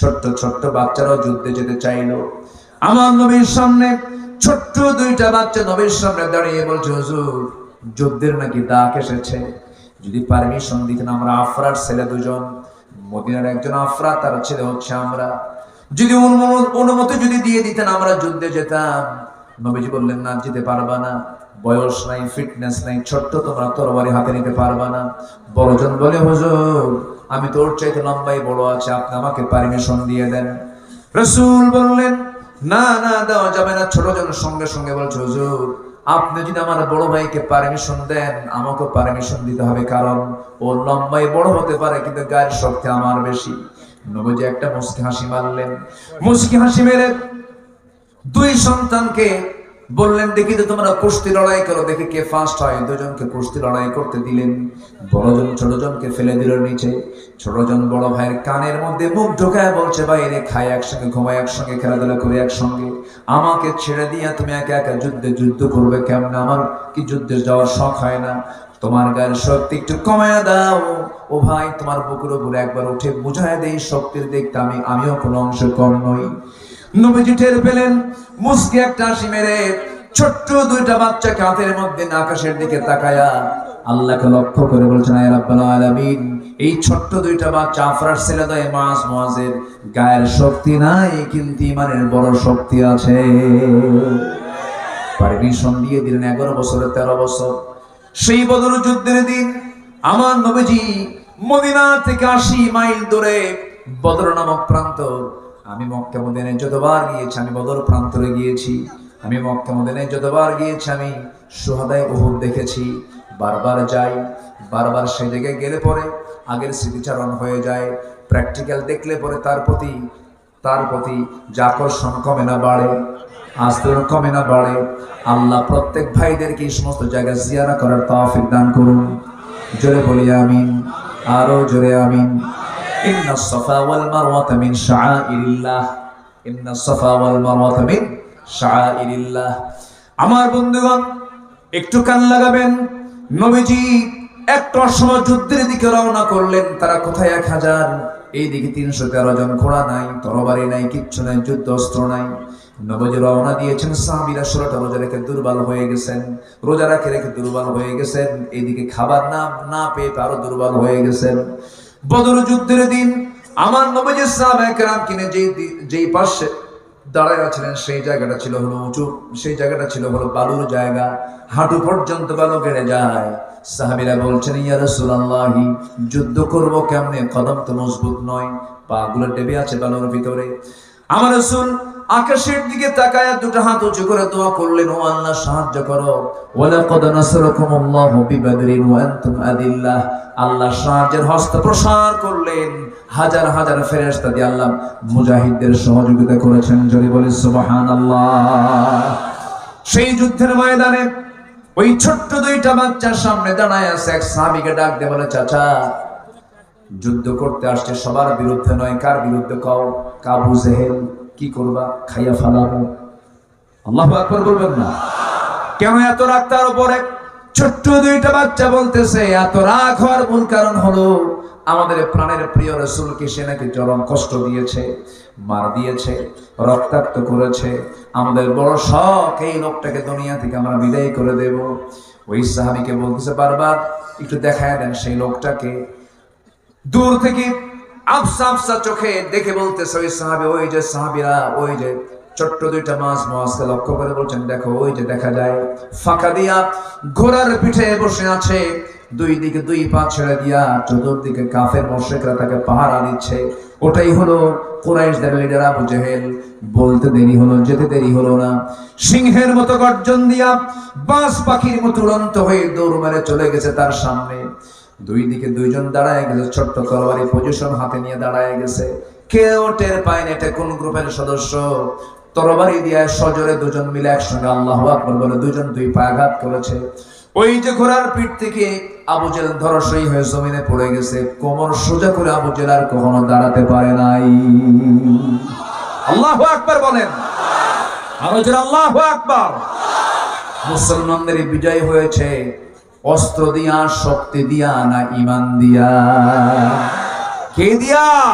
ছোট্ট ছোট্ট বাচ্চারাও যুদ্ধে যেতে চাইলো। আমার নবীর সামনে ছোট্ট দুইটা বাচ্চা নবীর সামনে দাঁড়িয়ে বলছে, হুজুর, যুদ্ধের নাকি ডাক এসেছে। যদি পারমিশন দিতেন আমরা আফরার ছেলে দুজন, মদিনার একজন আফরা, তার ছেলে হচ্ছে আমরা। যদি অনুমো- অনুমতি যদি দিয়ে দিতেন আমরা যুদ্ধে যেতাম। নবীজি বললেন, না, যেতে পারবা না। বয়স নাই ফিটনেস নাই, ছোট্ট তোমরা তরবারি হাতে নিতে পারবা না। বড়জন বলে, হুজুর, আমি তোর চাইতে লম্বাই বড় আছে, আপনি আমাকে পারমিশন দিয়ে দেন। রসুল বললেন, না না, দেওয়া যাবে না। ছোট জন সঙ্গে সঙ্গে বলছে, হুজুর, আপনি যদি আমার বড় ভাইকে পারমিশন দেন আমাকে পারমিশন দিতে হবে। কারণ ও লম্বাই বড় হতে পারে, কিন্তু গায়ের শক্তি আমার বেশি। নবজি একটা মুস্কি হাসি মারলেন। মুস্কি হাসি মেরে দুই সন্তানকে বললেন, দেখি তো তোমরা কুস্তি লড়াই করো, দেখি কে ফার্স্ট হয়। দুজনকে কুস্তি লড়াই করতে দিলেন। বড়জন ছোটজনকে ফেলে দিল নিচে। ছোটজন বড় ভাইয়ের কানের মধ্যে মুখ ঢোকায় বলছে বাইরে খায় একসঙ্গে ঘুমায় একসঙ্গে, খেলাধুলা করে একসঙ্গে। আমাকে ছেড়ে দিয়া তুমি একা একা যুদ্ধে যুদ্ধ করবে কেমন? আমার কি যুদ্ধে যাওয়ার শখ হয় না? তোমার গায়ের শক্তি একটু কমায় দাও। ও ভাই, তোমার বুকুর উপরে একবার উঠে বুঝায় দেই, শক্তির দেখতে আমি, আমিও কোনো অংশ কম নই। নবীজি টের পেলেন, মুসকে একটা হাসি মেরে ছোট্ট দুইটা বাচ্চাকে হাতের মধ্যে আকাশের দিকে তাকায়া আল্লাহকে লক্ষ্য করে বলছেন, আয় রাব্বাল আলামিন, এই ছোট্ট দুইটা বাচ্চা আফরার ছেলে দয় মাস মাসের গায়ের শক্তি নাই, কিন্তু ইমানের বড় শক্তি আছে। পারমিশন দিয়ে দিলেন, এগারো বছরে তেরো বছর। সেই বদর যুদ্ধের দিন আমার নবীজি মদিনা থেকে আশি মাইল দূরে বদর নামক প্রান্ত আমি মক্কা মদিনায় যতবার গিয়েছি, আমি বদর প্রান্তরে গিয়েছি, আমি মক্কা মদিনায় যতবার গিয়েছি, আমি সোহাদায় ওহুদ দেখেছি। বারবার যাই, বারবার সেই জায়গায় গেলে পরে আগের স্মৃতিচারণ হয়ে যায়। প্র্যাকটিক্যাল দেখলে পরে তার প্রতি তার প্রতি যে আকর্ষণ কমে না বাড়ে, আস্তরণ কমে না বাড়ে। আল্লাহ প্রত্যেক ভাইদেরকে এই সমস্ত জায়গায় জিয়ারা করার তৌফিক দান করুন। জোরে বলি আমিন, আরও জোরে আমিন। ইন্না সাফা ওয়াল মারওয়াতা মিন শাআইরিল্লাহ ইন্না সাফা ওয়াল মারওয়াতা মিন শাআইরিল্লাহ আমার বন্ধুগণ, একটু কান লাগাবেন। নবীজি একটা সময় যুদ্ধের দিকে রওনা করলেন। তারা কোথায়? এক হাজার। এইদিকে তিনশো তেরো জন ঘোড়া নাই, তরবারি নাই, কিচ্ছু নাই যুদ্ধ অস্ত্র নাই। নবজি রওনা দিয়েছেন, সাহাবিরা ষোলোটা রোজা রেখে দুর্বল হয়ে গেছেন। রোজা রেখে রেখে দুর্বল হয়ে গেছেন। এইদিকে খাবার না না পেয়ে আরও দুর্বল হয়ে গেছেন। বদর যুদ্ধের দিন, আমার নবজি সাহেব কিনে যেই যেই পাশে দাঁড়ায় আছিলেন সেই জায়গাটা ছিল হলো উঁচু, সেই জায়গাটা ছিল হলো বালুর জায়গা। হাঁটু পর্যন্ত বালু কেড়ে যায়। সাহাবিরা বলছেন, ইয়া রাসূলুল্লাহি, যুদ্ধ করব কেমনে? কদম তো মজবুত নয়, পা গুলো ডেবে আছে বালুর ভিতরে। আমার রাসূল আকাশের দিকে তাকায় দুটো হাত উঁচু করে দোয়া করলেন, ও আল্লাহ, সাহায্য করো। ওয়ালাকাদ নাসারাকুমুল্লাহু বিবাদরিন ওয়া আনতুম আদিল্লাহ। আল্লাহ সাহায্যের হস্ত প্রসার করলেন। হাজার হাজার ফেরেশতা দিয়ে আল্লাহ মুজাহিদদের সহযোগিতা করেছেন। যদি বলি সুবহানাল্লাহ। সেই যুদ্ধের ময়দানে ওই ছোট্ট দুইটা বাচ্চার সামনে দাঁড়ায় আছে এক সাহাবীকে ডাক দিয়ে বলে, চাচা, যুদ্ধ করতে আসছে, সবার বিরুদ্ধে নয়, কার বিরুদ্ধে কও? কাবু জেহেল কি করবা? খাইয়া ফালাবো আল্লাহ আকবর বলবেন না। কেন এত রাগ তার উপরে? ছোট্ট দুইটা বাচ্চা বলতেছে, এত রাগ হওয়ার মূল কারণ হলো আমাদের প্রাণের প্রিয় রসুলকে সে নাকি চরম কষ্ট দিয়েছে, মার দিয়েছে, রক্তাক্ত করেছে। আমাদের বড় শখ, এই লোকটাকে দুনিয়া থেকে আমরা বিদায় করে দেব। ওই সাহাবিকে বলতেছে, বারবার একটু দেখায় দেন সেই লোকটাকে। দূর থেকে আফসা চোখে দেখে বলতেছে ওই সাহাবি, ওই যে সাহাবিরা, ওই যে ছোট্ট দুইটা মাছ মাছকে লক্ষ্য করে বলছেন, দেখো, ওই যে দেখা যায়, ফাঁকা দিয়া ঘোড়ার পিঠে বসে আছে, দুই দিকে দুই পা ছেড়ে দিয়া চতুর্দিকে কাফের তাকে পাহারা দিচ্ছে। ওটাই হলো কুরাইশদের লিডার আবু জেহেল। বলতে দেরি হলো, যেতে দেরি হলো না। সিংহের মতো গর্জন দিয়া বাস পাখির মতো উড়ন্ত হয়ে দৌড় মেরে চলে গেছে তার সামনে। দুই দিকে দুইজন দাঁড়ায় গেছে, ছোট্ট তরবারি পজিশন হাতে নিয়ে দাঁড়ায় গেছে। কেউ টের পায় না এটা কোন গ্রুপের সদস্য। তরবারি দিয়ে সজরে দুজন মিলে একসঙ্গে আল্লাহ আকবর বলে দুজন দুই পায়ে আঘাত করেছে। ওই যে ঘোড়ার পিঠ থেকে আবু জেল ধরসই হয়ে জমিনে পড়ে গেছে। কোমর সোজা করে আবু জেল আর কখনো দাঁড়াতে পারে নাই। আল্লাহ আকবর বলেন। আরও আল্লাহ আকবর। মুসলমানদের বিজয় হয়েছে। অস্ত্র দিয়া, শক্তি দিয়া, না ইমান দিয়া? কে দিয়া?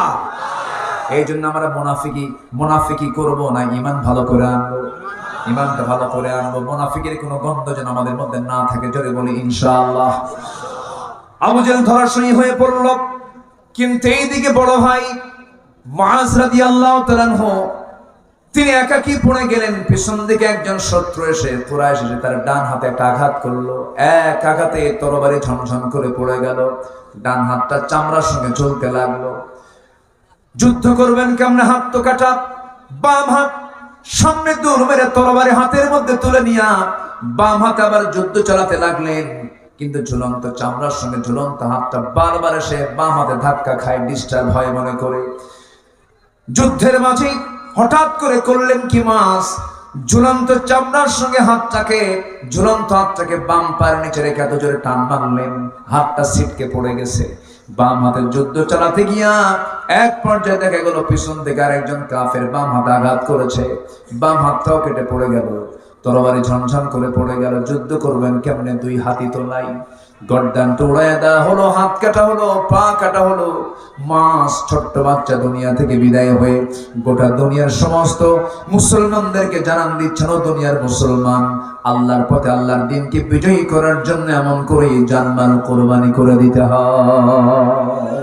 এই জন্য আমরা মোনাফিকি মোনাফিকি করব না ইমান ভালো করে আনব। ইমানটা ভালো করে আনব। মোনাফিকের কোনো গন্ধ যেন আমাদের মধ্যে না থাকে, জোরে বলি, ইনশাআল্লাহ। আবু জেল ধরাশয়ী হয়ে পড়ল। কিন্তু এইদিকে বড় ভাই মাস রাদিয়াল্লাহু তাআলা তিনি একাকি পড়ে গেলেন? পিছন দিকে একজন শত্রু এসে তোরা এসে তার ডান হাতে একটা আঘাত করল। এক আঘাতে তরবারি ঝনঝন করে পড়ে গেল। ডান হাতটা চামড়ার সঙ্গে চলতে লাগল। যুদ্ধ করবেন কেমনে? হাত তো কাটা। বাম হাত সামনে দূর মেরে তরবারি হাতের মধ্যে তুলে নিয়া বাম হাতে আবার যুদ্ধ চালাতে লাগলেন। কিন্তু ঝুলন্ত চামড়ার সঙ্গে ঝুলন্ত হাতটা বারবার এসে বাম হাতে ধাক্কা খায় ডিস্টার্ব হয় মনে করে। যুদ্ধের মাঝে হঠাৎ করে করলেন কি মাস ঝুলন্ত চামড়ার সঙ্গে হাতটাকে, ঝুলন্ত হাতটাকে বাম পায়ের নিচে রেখে এত জোরে টান মারলেন। হাতটা ছিটকে পড়ে গেছে। বাম হাতে যুদ্ধ চালাতে গিয়া এক পর্যায়ে দেখা গেল, পিছন থেকে আরেকজন কাফের বাম হাতে আঘাত করেছে। বাম হাতটাও কেটে পড়ে গেল। তরবারি ঝনঝন করে পড়ে গেল। যুদ্ধ করবেন কেমনে? দুই হাতি তো নাই। গর্দান উড়াইয়া দেওয়া হলো, হাত কাটা হলো, পা কাটা হলো। মাস ছোট্ট বাচ্চা দুনিয়া থেকে বিদায় হয়ে গোটা দুনিয়ার সমস্ত মুসলমানদেরকে জানান দিচ্ছেন দুনিয়ার মুসলমান, আল্লাহর পথে আল্লাহর দিনকে বিজয়ী করার জন্য এমন করে জানমান কোরবানি করে দিতে হয়।